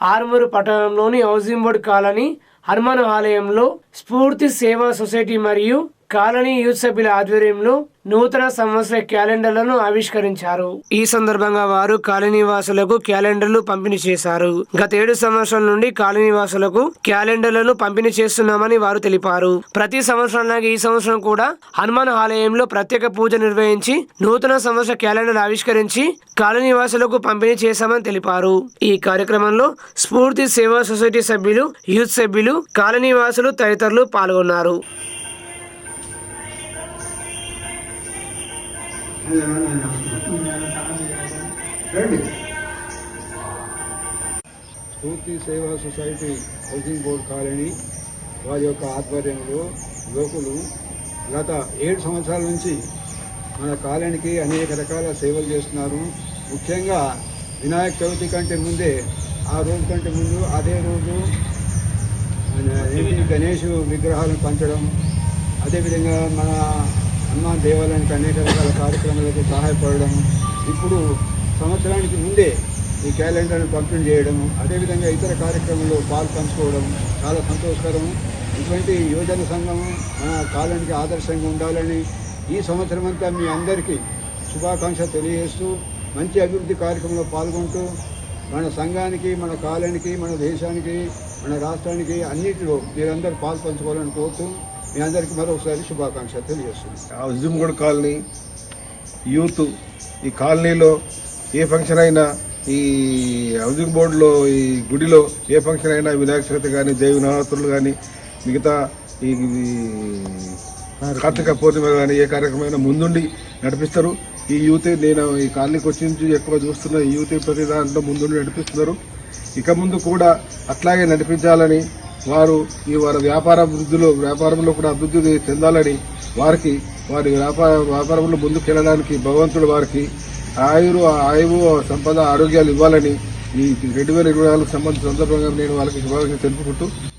ఆర్మూరు పట్టణంలోని housing board colony Hanuman ఆలయంలో స్ఫూర్తి సేవా సొసైటీ మరియు కాలనీ యూత్ సభ్యుల ఆధ్వర్యంలో నూతన సంవత్సర క్యాలెండర్లను ఆవిష్కరించారు. ఈ సందర్భంగా వారు కాలనీ వాసులకు క్యాలెండర్లు పంపిణీ చేశారు. గత ఏడు సంవత్సరాల నుండి కాలనీ వాసులకు క్యాలెండర్లను పంపిణీ చేస్తున్నామని వారు తెలిపారు. ప్రతి సంవత్సరం లాగా ఈ సంవత్సరం కూడా హనుమాన్ ఆలయంలో ప్రత్యేక పూజ నిర్వహించి నూతన సంవత్సర క్యాలెండర్ ఆవిష్కరించి కాలనీ వాసులకు పంపిణీ చేశామని తెలిపారు. ఈ కార్యక్రమంలో స్ఫూర్తి సేవా సొసైటీ సభ్యులు యూత్ సభ్యులు కాలనీ వాసులు తదితరులు పాల్గొన్నారు. రండి స్ఫూర్తి సేవా సొసైటీ హౌసింగ్ బోర్డ్ కాలనీ వారి యొక్క ఆధ్వర్యంలో యువకులు గత ఏడు సంవత్సరాల నుంచి మన కాలనీకి అనేక రకాల సేవలు చేస్తున్నారు. ముఖ్యంగా వినాయక చవితి కంటే ముందే ఆ రోజు కంటే ముందు అదే రోజు గణేష్ విగ్రహాలను పంచడం అదేవిధంగా మన హనుమాన్ దేవాలయానికి అనేక రకాల కార్యక్రమాలకు సహాయపడడం ఇప్పుడు సంవత్సరానికి ముందే ఈ క్యాలెండర్ను పంపిణీ చేయడం అదేవిధంగా ఇతర కార్యక్రమంలో పాలు పంచుకోవడం చాలా సంతోషకరం. ఇటువంటి యువజన సంఘం మన కాలానికి ఆదర్శంగా ఉండాలని ఈ సంవత్సరం అంతా మీ అందరికీ శుభాకాంక్షలు తెలియజేస్తూ మంచి అభివృద్ధి కార్యక్రమంలో పాల్గొంటూ మన సంఘానికి మన కాలానికి మన దేశానికి మన రాష్ట్రానికి అన్నిటిలో మీరందరూ పాలు పంచుకోవాలని కోరుతూ మీ అందరికీ మరొకసారి శుభాకాంక్షలు తెలియజేస్తున్నాను హౌసింగ్ కాలనీ యూత్ ఈ కాలనీలో ఏ ఫంక్షన్ అయినా ఈ హౌసింగ్ బోర్డులో ఈ గుడిలో ఏ ఫంక్షన్ అయినా వినాయక చవితి కానీ దేవి నవరాత్రులు కానీ మిగతా ఈ కార్తీక పూర్ణిమ కానీ ఏ కార్యక్రమమైనా ముందుండి నడిపిస్తారు. ఈ యూత్ నేను ఈ కాలనీకి వచ్చి నుంచి ఎక్కువ చూస్తున్న ఈ యూత్ ప్రతి దాంట్లో ముందుండి నడిపిస్తున్నారు. ఇక ముందు కూడా అట్లాగే నడిపించాలని వారు ఈ వారి వ్యాపార అభివృద్ధిలో వ్యాపారంలో కూడా అభివృద్ధి చెందాలని వారికి వారి వ్యాపార వ్యాపారంలో ముందుకెళ్ళడానికి భగవంతుడు వారికి ఆయురు ఆయువు సంపద ఆరోగ్యాలు ఇవ్వాలని ఈ రెండు వేల ఇరవై నాలుగు సంబంధించిన సందర్భంగా నేను వాళ్ళకి శుభాకాంక్షలు తెలుపుకుంటూ